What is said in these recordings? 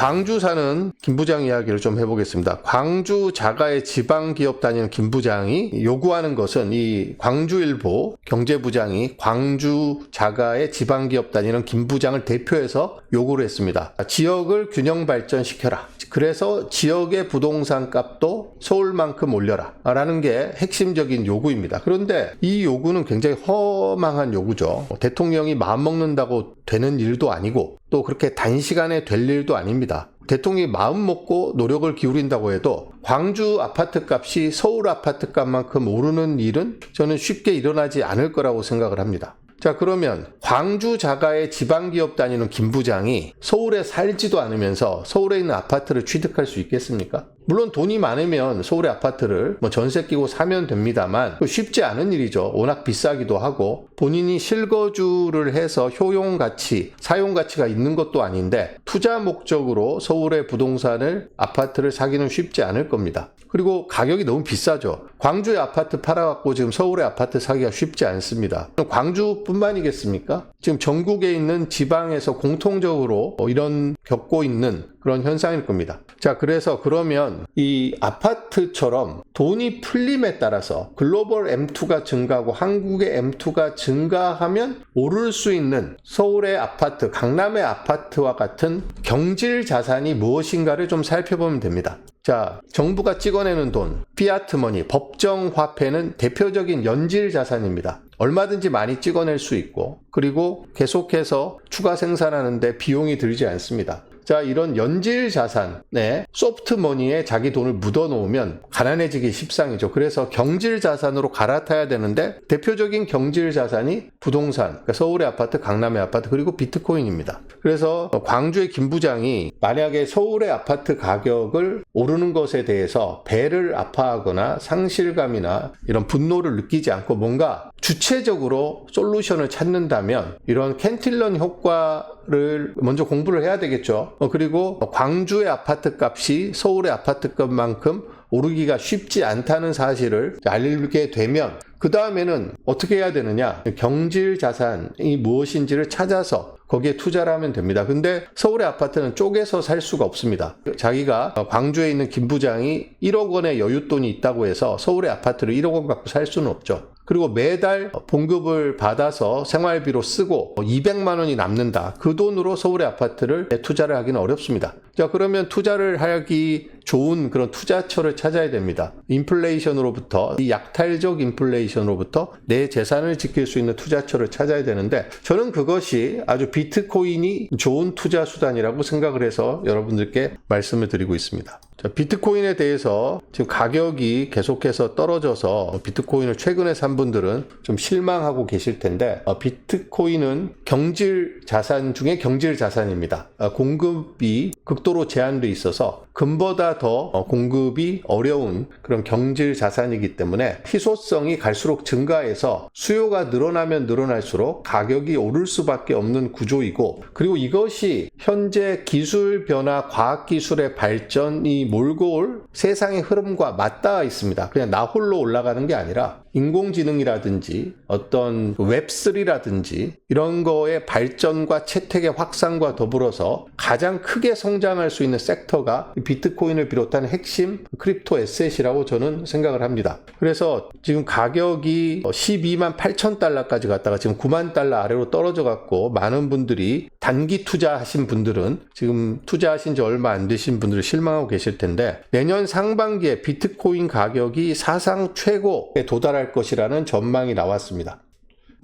광주 사는 김 부장 이야기를 좀 해보겠습니다. 광주 자가의 지방 기업 다니는 김 부장이 요구하는 것은 이 광주일보 경제부장이 광주 자가의 지방 기업 다니는 김 부장을 대표해서 요구를 했습니다. 지역을 균형 발전시켜라. 그래서 지역의 부동산 값도 서울만큼 올려라. 라는 게 핵심적인 요구입니다. 그런데 이 요구는 굉장히 허망한 요구죠. 대통령이 마음먹는다고 되는 일도 아니고 또 그렇게 단시간에 될 일도 아닙니다. 대통령이 마음 먹고 노력을 기울인다고 해도 광주 아파트 값이 서울 아파트 값만큼 오르는 일은 저는 쉽게 일어나지 않을 거라고 생각을 합니다. 자, 그러면 광주 자가의 지방기업 다니는 김 부장이 서울에 살지도 않으면서 서울에 있는 아파트를 취득할 수 있겠습니까? 물론 돈이 많으면 서울의 아파트를 뭐 전세 끼고 사면 됩니다만 쉽지 않은 일이죠. 워낙 비싸기도 하고 본인이 실거주를 해서 효용 가치, 사용 가치가 있는 것도 아닌데 투자 목적으로 서울의 부동산을 아파트를 사기는 쉽지 않을 겁니다. 그리고 가격이 너무 비싸죠. 광주의 아파트 팔아갖고 지금 서울의 아파트 사기가 쉽지 않습니다. 광주뿐만이겠습니까? 지금 전국에 있는 지방에서 공통적으로 이런 겪고 있는 그런 현상일 겁니다. 자, 그래서 그러면 이 아파트처럼 돈이 풀림에 따라서 글로벌 M2가 증가하고 한국의 M2가 증가하면 오를 수 있는 서울의 아파트, 강남의 아파트와 같은 경질 자산이 무엇인가를 좀 살펴보면 됩니다. 자, 정부가 찍어내는 돈, 피아트머니, 법정 화폐는 대표적인 연질 자산입니다. 얼마든지 많이 찍어낼 수 있고, 그리고 계속해서 추가 생산하는데 비용이 들지 않습니다. 자, 이런 연질 자산에 소프트머니에 자기 돈을 묻어 놓으면 가난해지기 십상이죠. 그래서 경질 자산으로 갈아타야 되는데 대표적인 경질 자산이 부동산, 그러니까 서울의 아파트, 강남의 아파트, 그리고 비트코인입니다. 그래서 광주의 김 부장이 만약에 서울의 아파트 가격을 오르는 것에 대해서 배를 아파하거나 상실감이나 이런 분노를 느끼지 않고 뭔가 주체적으로 솔루션을 찾는다면 이런 캔틸런 효과 를 먼저 공부를 해야 되겠죠. 어, 그리고 광주의 아파트 값이 서울의 아파트 값만큼 오르기가 쉽지 않다는 사실을 알게 되면 그 다음에는 어떻게 해야 되느냐? 경질 자산이 무엇인지를 찾아서 거기에 투자를 하면 됩니다. 근데 서울의 아파트는 쪼개서 살 수가 없습니다. 자기가 광주에 있는 김 부장이 1억 원의 여윳돈이 있다고 해서 서울의 아파트를 1억 원 갖고 살 수는 없죠. 그리고 매달 봉급을 받아서 생활비로 쓰고 200만 원이 남는다. 그 돈으로 서울의 아파트를 투자를 하기는 어렵습니다. 자, 그러면 투자를 하기 좋은 그런 투자처를 찾아야 됩니다. 인플레이션으로부터, 이 약탈적 인플레이션으로부터 내 재산을 지킬 수 있는 투자처를 찾아야 되는데 저는 그것이 아주 비트코인이 좋은 투자 수단이라고 생각을 해서 여러분들께 말씀을 드리고 있습니다. 자, 비트코인에 대해서 지금 가격이 계속해서 떨어져서 비트코인을 최근에 산 분들은 좀 실망하고 계실 텐데 어, 비트코인은 경질 자산 중에 경질 자산입니다. 어, 공급이 극도로 제한돼 있어서 금보다 더 어, 공급이 어려운 그런 경질 자산이기 때문에 희소성이 갈수록 증가해서 수요가 늘어나면 늘어날수록 가격이 오를 수밖에 없는 구조이고 그리고 이것이 현재 기술 변화, 과학 기술의 발전이 몰고 올 세상의 흐름과 맞닿아 있습니다. 그냥 나 홀로 올라가는 게 아니라 인공지능이라든지 어떤 웹3라든지 이런 거의 발전과 채택의 확산과 더불어서 가장 크게 성장할 수 있는 섹터가 비트코인을 비롯한 핵심 크립토 에셋이라고 저는 생각을 합니다. 그래서 지금 가격이 12만 8천 달러까지 갔다가 지금 9만 달러 아래로 떨어져 갖고 많은 분들이 단기 투자하신 분들은 지금 투자하신 지 얼마 안 되신 분들이 실망하고 계실 텐데 내년 상반기에 비트코인 가격이 사상 최고에 도달할 것이라는 전망이 나왔습니다.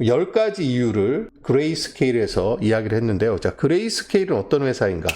10가지 이유를 그레이스케일에서 이야기를 했는데요. 자, 그레이스케일은 어떤 회사인가?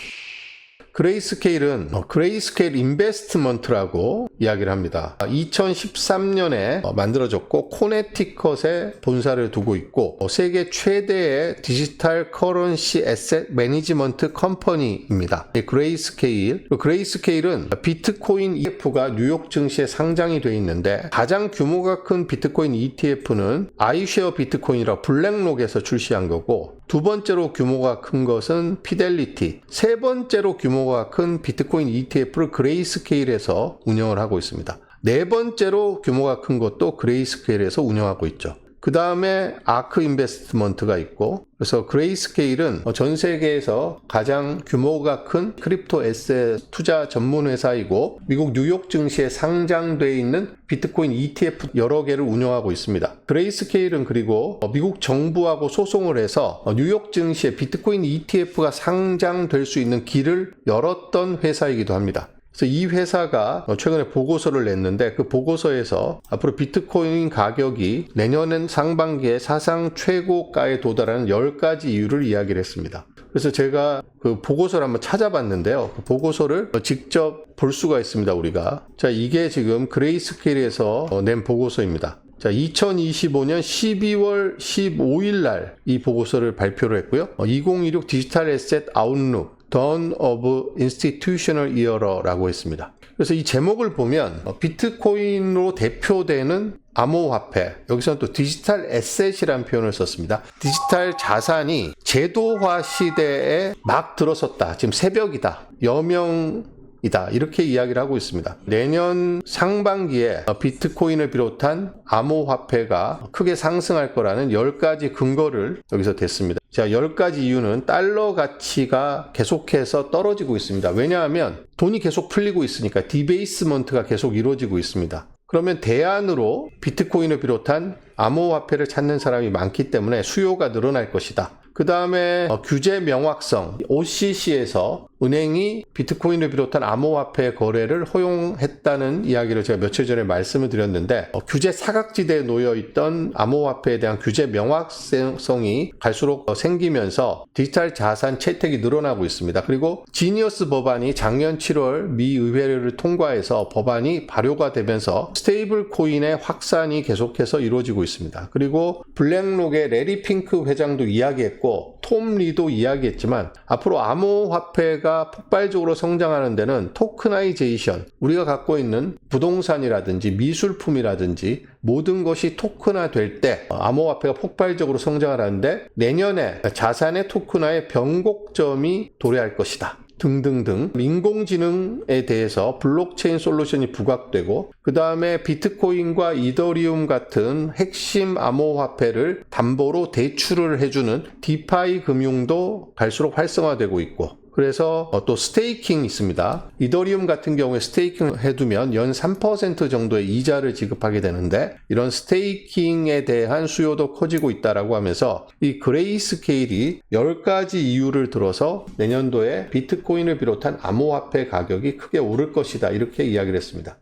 그레이스케일은 어, 그레이스케일 인베스트먼트라고 이야기를 합니다. 2013년에 어, 만들어졌고 코네티컷에 본사를 두고 있고 어, 세계 최대의 디지털 커런시 에셋 매니지먼트 컴퍼니입니다. 그레이스케일 그레이스케일은 비트코인 ETF가 뉴욕 증시에 상장이 되어 있는데 가장 규모가 큰 비트코인 ETF는 아이쉐어 비트코인이라 블랙록에서 출시한 거고 두 번째로 규모가 큰 것은 피델리티, 세 번째로 규모가 큰 비트코인 ETF를 그레이스케일에서 운영을 하고 있습니다. 네 번째로 규모가 큰 것도 그레이스케일에서 운영하고 있죠. 그 다음에 아크 인베스트먼트가 있고 그래서 그레이스케일은 전 세계에서 가장 규모가 큰 크립토 에셋 투자 전문 회사이고 미국 뉴욕 증시에 상장돼 있는 비트코인 ETF 여러 개를 운영하고 있습니다. 그레이스케일은 그리고 미국 정부하고 소송을 해서 뉴욕 증시에 비트코인 ETF가 상장될 수 있는 길을 열었던 회사이기도 합니다. 그래서 이 회사가 최근에 보고서를 냈는데 그 보고서에서 앞으로 비트코인 가격이 내년엔 상반기에 사상 최고가에 도달하는 10가지 이유를 이야기를 했습니다. 그래서 제가 그 보고서를 한번 찾아봤는데요. 그 보고서를 직접 볼 수가 있습니다, 우리가. 자, 이게 지금 그레이스케일에서 낸 보고서입니다. 자, 2025년 12월 15일 날 이 보고서를 발표를 했고요. 2016 디지털 에셋 아웃룩 Dawn of Institutional Era라고 했습니다. 그래서 이 제목을 보면 비트코인으로 대표되는 암호화폐 여기서는 또 디지털 에셋이라는 표현을 썼습니다. 디지털 자산이 제도화 시대에 막 들어섰다. 지금 새벽이다. 여명 이다. 이렇게 이야기를 하고 있습니다. 내년 상반기에 비트코인을 비롯한 암호화폐가 크게 상승할 거라는 10가지 근거를 여기서 댔습니다. 자, 10가지 이유는 달러 가치가 계속해서 떨어지고 있습니다. 왜냐하면 돈이 계속 풀리고 있으니까 디베이스먼트가 계속 이루어지고 있습니다. 그러면 대안으로 비트코인을 비롯한 암호화폐를 찾는 사람이 많기 때문에 수요가 늘어날 것이다. 그 다음에 규제 명확성 OCC에서 은행이 비트코인을 비롯한 암호화폐 거래를 허용했다는 이야기를 제가 며칠 전에 말씀을 드렸는데 어, 규제 사각지대에 놓여 있던 암호화폐에 대한 규제 명확성이 갈수록 어, 생기면서 디지털 자산 채택이 늘어나고 있습니다. 그리고 지니어스 법안이 작년 7월 미 의회를 통과해서 법안이 발효가 되면서 스테이블 코인의 확산이 계속해서 이루어지고 있습니다. 그리고 블랙록의 레리 핑크 회장도 이야기했고 톰 리도 이야기했지만 앞으로 암호화폐가 폭발적으로 성장하는 데는 토크나이제이션, 우리가 갖고 있는 부동산이라든지 미술품이라든지 모든 것이 토큰화 될 때 암호화폐가 폭발적으로 성장을 하는데 내년에 자산의 토큰화의 변곡점이 도래할 것이다. 등등등 인공지능에 대해서 블록체인 솔루션이 부각되고 그 다음에 비트코인과 이더리움 같은 핵심 암호화폐를 담보로 대출을 해주는 디파이 금융도 갈수록 활성화되고 있고 그래서 어, 또 스테이킹 있습니다. 이더리움 같은 경우에 스테이킹 해두면 연 3% 정도의 이자를 지급하게 되는데 이런 스테이킹에 대한 수요도 커지고 있다라고 하면서 이 그레이스케일이 10가지 이유를 들어서 내년도에 비트코인을 비롯한 암호화폐 가격이 크게 오를 것이다 이렇게 이야기를 했습니다.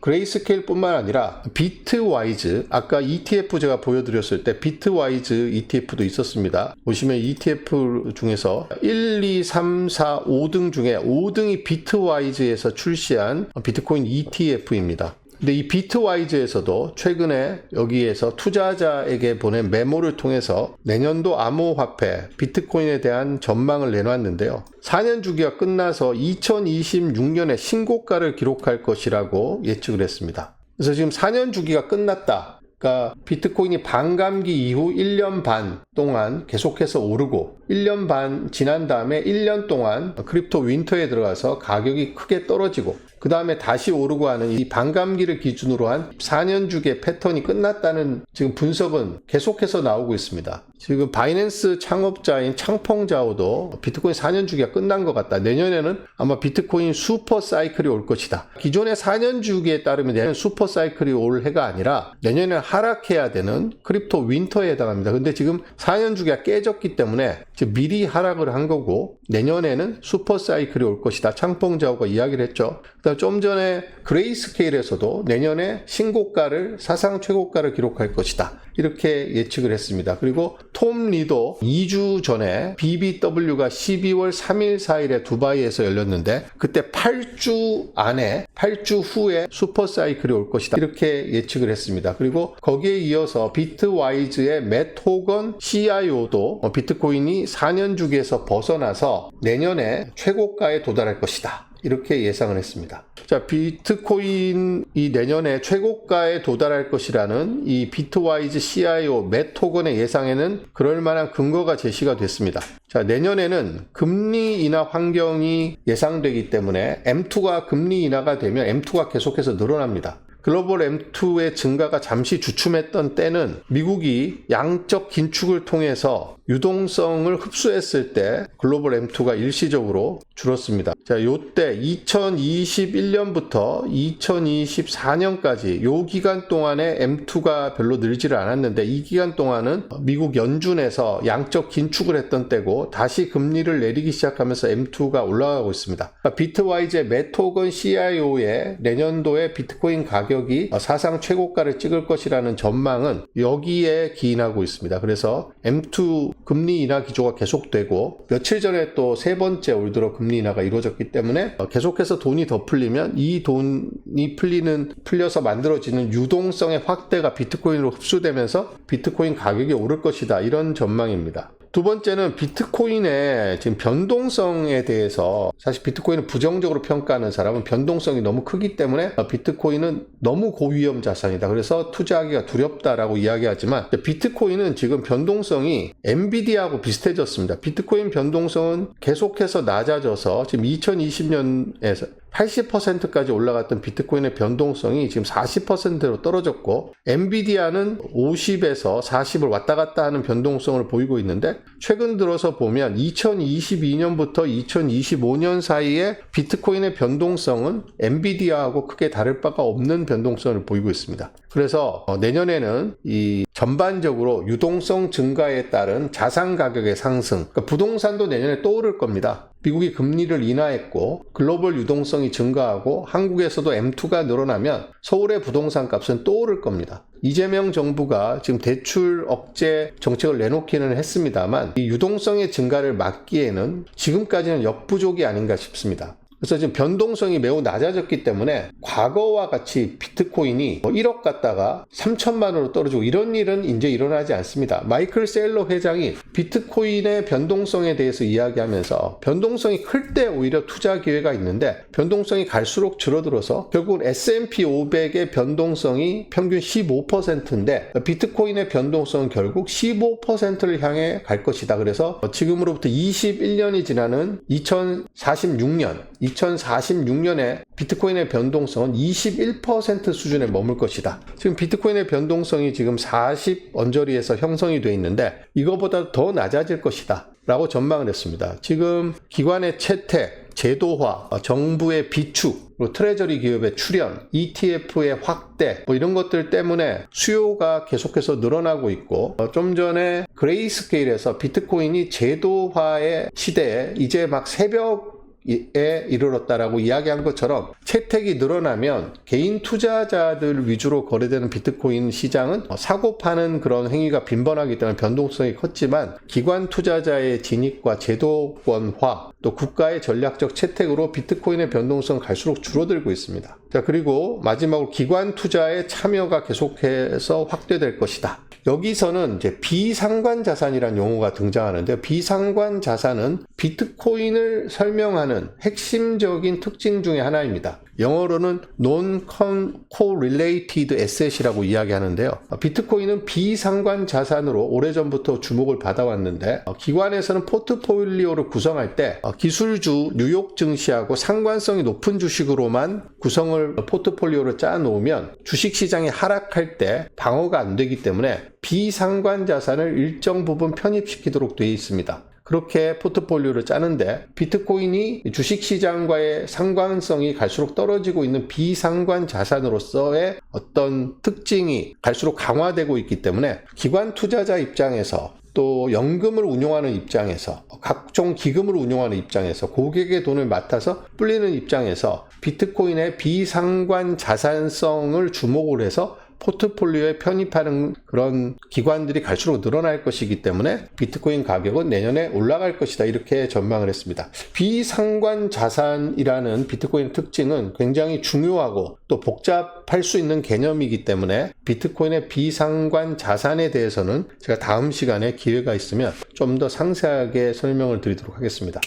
그레이스케일뿐만 아니라 비트와이즈 아까 ETF 제가 보여드렸을 때 비트와이즈 ETF도 있었습니다. 보시면 ETF 중에서 1, 2, 3, 4, 5등 중에 5등이 비트와이즈에서 출시한 비트코인 ETF입니다. 근데 이 비트와이즈에서도 최근에 여기에서 투자자에게 보낸 메모를 통해서 내년도 암호화폐 비트코인에 대한 전망을 내놨는데요. 4년 주기가 끝나서 2026년에 신고가를 기록할 것이라고 예측을 했습니다. 그래서 지금 4년 주기가 끝났다. 그러니까 비트코인이 반감기 이후 1년 반 동안 계속해서 오르고 1년 반 지난 다음에 1년 동안 크립토 윈터에 들어가서 가격이 크게 떨어지고 그 다음에 다시 오르고 하는 이 반감기를 기준으로 한 4년 주기의 패턴이 끝났다는 지금 분석은 계속해서 나오고 있습니다. 지금 바이낸스 창업자인 창펑자오도 비트코인 4년 주기가 끝난 것 같다. 내년에는 아마 비트코인 슈퍼 사이클이 올 것이다. 기존의 4년 주기에 따르면 내년 슈퍼 사이클이 올 해가 아니라 내년에 하락해야 되는 크립토 윈터에 해당합니다. 근데 지금 4년 주기가 깨졌기 때문에 미리 하락을 한 거고 내년에는 슈퍼 사이클이 올 것이다. 창펑자오가 이야기를 했죠. 그다음 좀 전에 그레이스케일에서도 내년에 신고가를 사상 최고가를 기록할 것이다. 이렇게 예측을 했습니다. 그리고 톰 리도 2주 전에 BBW가 12월 3일 4일에 두바이에서 열렸는데 그때 8주 안에 8주 후에 슈퍼 사이클이 올 것이다. 이렇게 예측을 했습니다. 그리고 거기에 이어서 비트와이즈의 맷 호건 CIO도 비트코인이 4년 주기에서 벗어나서 내년에 최고가에 도달할 것이다. 이렇게 예상을 했습니다. 자, 비트코인이 내년에 최고가에 도달할 것이라는 이 비트와이즈 CIO 메토건의 예상에는 그럴 만한 근거가 제시가 됐습니다. 자, 내년에는 금리 인하 환경이 예상되기 때문에 M2가 금리 인하가 되면 M2가 계속해서 늘어납니다. 글로벌 M2의 증가가 잠시 주춤했던 때는 미국이 양적 긴축을 통해서 유동성을 흡수했을 때 글로벌 M2가 일시적으로 줄었습니다. 자, 요때 2021년부터 2024년까지 요 기간 동안에 M2가 별로 늘지를 않았는데 이 기간 동안은 미국 연준에서 양적 긴축을 했던 때고 다시 금리를 내리기 시작하면서 M2가 올라가고 있습니다. 비트와이즈의 메토건 CIO의 내년도에 비트코인 가격이 사상 최고가를 찍을 것이라는 전망은 여기에 기인하고 있습니다. 그래서 M2 금리 인하 기조가 계속되고 며칠 전에 또 세 번째 올 들어 금리 인하가 이루어졌기 때문에 계속해서 돈이 더 풀리면 이 돈이 풀리는 풀려서 만들어지는 유동성의 확대가 비트코인으로 흡수되면서 비트코인 가격이 오를 것이다 이런 전망입니다. 두 번째는 비트코인의 지금 변동성에 대해서 사실 비트코인을 부정적으로 평가하는 사람은 변동성이 너무 크기 때문에 비트코인은 너무 고위험 자산이다. 그래서 투자하기가 두렵다라고 이야기하지만 비트코인은 지금 변동성이 엔비디아하고 비슷해졌습니다. 비트코인 변동성은 계속해서 낮아져서 지금 2020년에서 80%까지 올라갔던 비트코인의 변동성이 지금 40%로 떨어졌고 엔비디아는 50에서 40을 왔다 갔다 하는 변동성을 보이고 있는데 최근 들어서 보면 2022년부터 2025년 사이에 비트코인의 변동성은 엔비디아하고 크게 다를 바가 없는 변동성을 보이고 있습니다. 그래서 어, 내년에는 이 전반적으로 유동성 증가에 따른 자산 가격의 상승, 그러니까 부동산도 내년에 또 오를 겁니다. 미국이 금리를 인하했고 글로벌 유동성이 증가하고 한국에서도 M2가 늘어나면 서울의 부동산 값은 또 오를 겁니다. 이재명 정부가 지금 대출 억제 정책을 내놓기는 했습니다만 이 유동성의 증가를 막기에는 지금까지는 역부족이 아닌가 싶습니다. 그래서 지금 변동성이 매우 낮아졌기 때문에 과거와 같이 비트코인이 뭐 1억 갔다가 3천만 원으로 떨어지고 이런 일은 이제 일어나지 않습니다. 마이클 셀러 회장이 비트코인의 변동성에 대해서 이야기하면서 변동성이 클 때 오히려 투자 기회가 있는데 변동성이 갈수록 줄어들어서 결국은 S&P 500의 변동성이 평균 15%인데 비트코인의 변동성은 결국 15%를 향해 갈 것이다. 그래서 지금으로부터 21년이 지나는 2046년 2046년에 비트코인의 변동성은 21% 수준에 머물 것이다. 지금 비트코인의 변동성이 지금 40 언저리에서 형성이 되어 있는데 이거보다 더 낮아질 것이다. 라고 전망을 했습니다. 지금 기관의 채택, 제도화, 정부의 비축, 트레저리 기업의 출현, ETF의 확대, 뭐 이런 것들 때문에 수요가 계속해서 늘어나고 있고, 어, 좀 전에 그레이스케일에서 비트코인이 제도화의 시대에 이제 막 새벽 에 이르렀다라고 이야기한 것처럼 채택이 늘어나면 개인 투자자들 위주로 거래되는 비트코인 시장은 사고 파는 그런 행위가 빈번하기 때문에 변동성이 컸지만 기관 투자자의 진입과 제도권화 또 국가의 전략적 채택으로 비트코인의 변동성 갈수록 줄어들고 있습니다. 자, 그리고 마지막으로 기관 투자의 참여가 계속해서 확대될 것이다. 여기서는 이제 비상관 자산이라는 용어가 등장하는데 비상관 자산은 비트코인을 설명하는 핵심적인 특징 중의 하나입니다. 영어로는 non-correlated asset이라고 이야기하는데요. 비트코인은 비상관 자산으로 오래전부터 주목을 받아왔는데 기관에서는 포트폴리오를 구성할 때 기술주 뉴욕 증시하고 상관성이 높은 주식으로만 구성을 포트폴리오를 짜 놓으면 주식 시장이 하락할 때 방어가 안 되기 때문에 비상관 자산을 일정 부분 편입시키도록 되어 있습니다. 그렇게 포트폴리오를 짜는데 비트코인이 주식시장과의 상관성이 갈수록 떨어지고 있는 비상관 자산으로서의 어떤 특징이 갈수록 강화되고 있기 때문에 기관 투자자 입장에서 또 연금을 운용하는 입장에서 각종 기금을 운용하는 입장에서 고객의 돈을 맡아서 불리는 입장에서 비트코인의 비상관 자산성을 주목을 해서 포트폴리오에 편입하는 그런 기관들이 갈수록 늘어날 것이기 때문에 비트코인 가격은 내년에 올라갈 것이다. 이렇게 전망을 했습니다. 비상관 자산이라는 비트코인 특징은 굉장히 중요하고 또 복잡할 수 있는 개념이기 때문에 비트코인의 비상관 자산에 대해서는 제가 다음 시간에 기회가 있으면 좀 더 상세하게 설명을 드리도록 하겠습니다.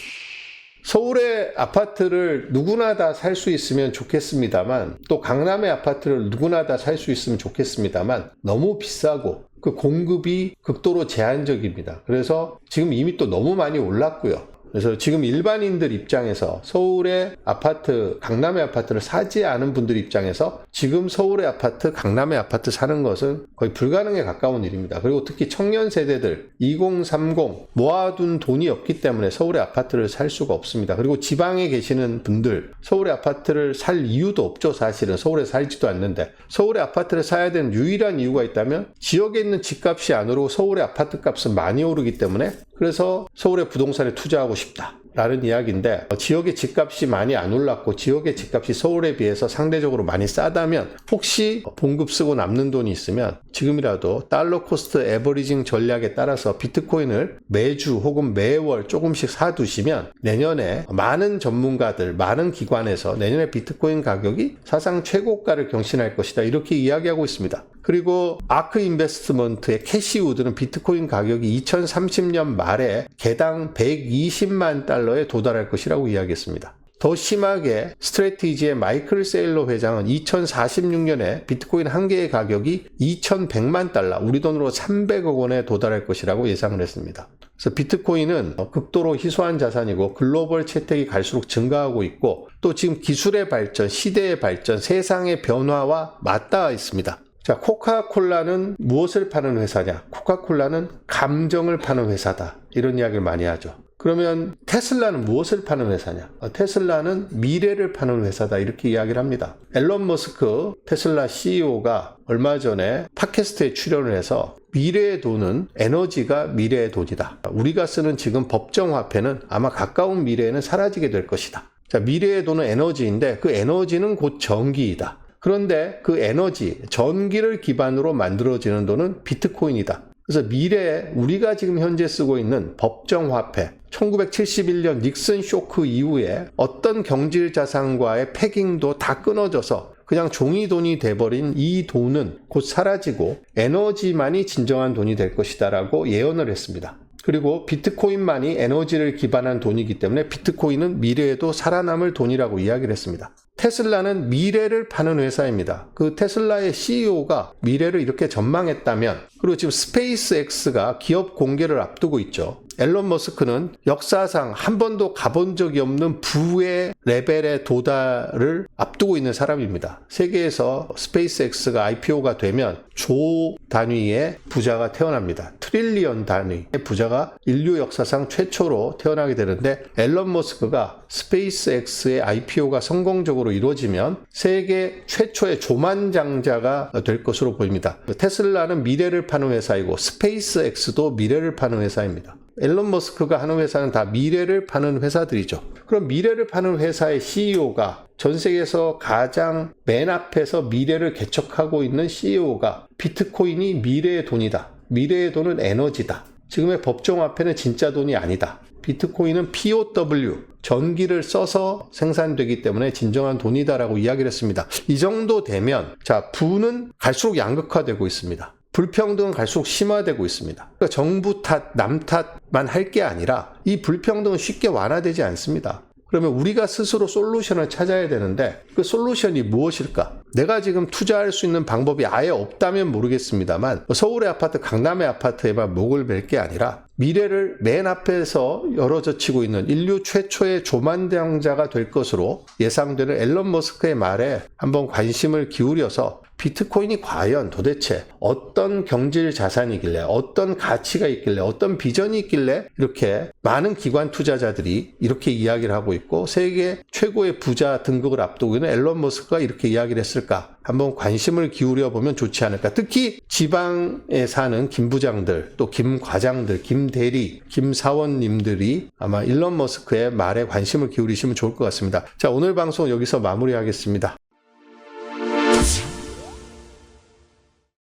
서울의 아파트를 누구나 다 살 수 있으면 좋겠습니다만 또 강남의 아파트를 누구나 다 살 수 있으면 좋겠습니다만 너무 비싸고 그 공급이 극도로 제한적입니다. 그래서 지금 이미 또 너무 많이 올랐고요. 그래서 지금 일반인들 입장에서 서울의 아파트, 강남의 아파트를 사지 않은 분들 입장에서 지금 서울의 아파트, 강남의 아파트 사는 것은 거의 불가능에 가까운 일입니다. 그리고 특히 청년 세대들 2030 모아둔 돈이 없기 때문에 서울의 아파트를 살 수가 없습니다. 그리고 지방에 계시는 분들 서울의 아파트를 살 이유도 없죠. 사실은 서울에 살지도 않는데 서울의 아파트를 사야 되는 유일한 이유가 있다면 지역에 있는 집값이 안 오르고 서울의 아파트 값은 많이 오르기 때문에 그래서 서울의 부동산에 투자하고 싶다. 라는 이야기인데 어, 지역의 집값이 많이 안 올랐고 지역의 집값이 서울에 비해서 상대적으로 많이 싸다면 혹시 봉급 쓰고 남는 돈이 있으면 지금이라도 달러 코스트 에버리징 전략에 따라서 비트코인을 매주 혹은 매월 조금씩 사두시면 내년에 많은 전문가들 많은 기관에서 내년에 비트코인 가격이 사상 최고가를 경신할 것이다 이렇게 이야기하고 있습니다. 그리고 아크 인베스트먼트의 캐시우드는 비트코인 가격이 2030년 말에 개당 120만 달러에 도달할 것이라고 이야기했습니다. 더 심하게 스트레티지의 마이클 세일러 회장은 2046년에 비트코인 한 개의 가격이 2100만 달러, 우리 돈으로 300억 원에 도달할 것이라고 예상을 했습니다. 그래서 비트코인은 극도로 희소한 자산이고 글로벌 채택이 갈수록 증가하고 있고 또 지금 기술의 발전, 시대의 발전, 세상의 변화와 맞닿아 있습니다. 자, 코카콜라는 무엇을 파는 회사냐? 코카콜라는 감정을 파는 회사다. 이런 이야기를 많이 하죠. 그러면 테슬라는 무엇을 파는 회사냐? 어, 테슬라는 미래를 파는 회사다. 이렇게 이야기를 합니다. 앨런 머스크 테슬라 CEO가 얼마 전에 팟캐스트에 출연을 해서 미래의 돈은 에너지가 미래의 돈이다. 우리가 쓰는 지금 법정 화폐는 아마 가까운 미래에는 사라지게 될 것이다. 자, 미래의 돈은 에너지인데 그 에너지는 곧 전기이다. 그런데 그 에너지, 전기를 기반으로 만들어지는 돈은 비트코인이다. 그래서 미래에 우리가 지금 현재 쓰고 있는 법정 화폐, 1971년 닉슨 쇼크 이후에 어떤 경질 자산과의 패깅도 다 끊어져서 그냥 종이 돈이 돼버린 이 돈은 곧 사라지고 에너지만이 진정한 돈이 될 것이다라고 예언을 했습니다. 그리고 비트코인만이 에너지를 기반한 돈이기 때문에 비트코인은 미래에도 살아남을 돈이라고 이야기를 했습니다. 테슬라는 미래를 파는 회사입니다. 그 테슬라의 CEO가 미래를 이렇게 전망했다면, 그리고 지금 스페이스 X가 기업 공개를 앞두고 있죠. 앨런 머스크는 역사상 한 번도 가본 적이 없는 부의 레벨의 도달을 앞두고 있는 사람입니다. 세계에서 스페이스 X가 IPO가 되면 조 단위의 부자가 태어납니다. 트릴리언 단위의 부자가 인류 역사상 최초로 태어나게 되는데 앨런 머스크가 스페이스 X의 IPO가 성공적으로 이루어지면 세계 최초의 조만장자가 될 것으로 보입니다. 테슬라는 미래를 파는 회사이고 스페이스 X도 미래를 파는 회사입니다. 앨런 머스크가 하는 회사는 다 미래를 파는 회사들이죠. 그럼 미래를 파는 회사의 CEO가 전 세계에서 가장 맨 앞에서 미래를 개척하고 있는 CEO가 비트코인이 미래의 돈이다. 미래의 돈은 에너지다. 지금의 법정 화폐는 진짜 돈이 아니다. 비트코인은 POW, 전기를 써서 생산되기 때문에 진정한 돈이다라고 이야기를 했습니다. 이 정도 되면, 자, 부는 갈수록 양극화되고 있습니다. 불평등은 갈수록 심화되고 있습니다. 그러니까 정부 탓, 남 탓만 할 게 아니라 이 불평등은 쉽게 완화되지 않습니다. 그러면 우리가 스스로 솔루션을 찾아야 되는데 그 솔루션이 무엇일까? 내가 지금 투자할 수 있는 방법이 아예 없다면 모르겠습니다만 서울의 아파트, 강남의 아파트에만 목을 벨게 아니라 미래를 맨 앞에서 열어젖히고 있는 인류 최초의 조만장자가 될 것으로 예상되는 앨런 머스크의 말에 한번 관심을 기울여서 비트코인이 과연 도대체 어떤 경질 자산이길래 어떤 가치가 있길래 어떤 비전이 있길래 이렇게 많은 기관 투자자들이 이렇게 이야기를 하고 있고 세계 최고의 부자 등극을 앞두고 있는 앨런 머스크가 이렇게 이야기를 했을까 한번 관심을 기울여 보면 좋지 않을까. 특히 지방에 사는 김 부장들 또 김 과장들 김 대리 김 사원님들이 아마 일론 머스크의 말에 관심을 기울이시면 좋을 것 같습니다. 자 오늘 방송 여기서 마무리하겠습니다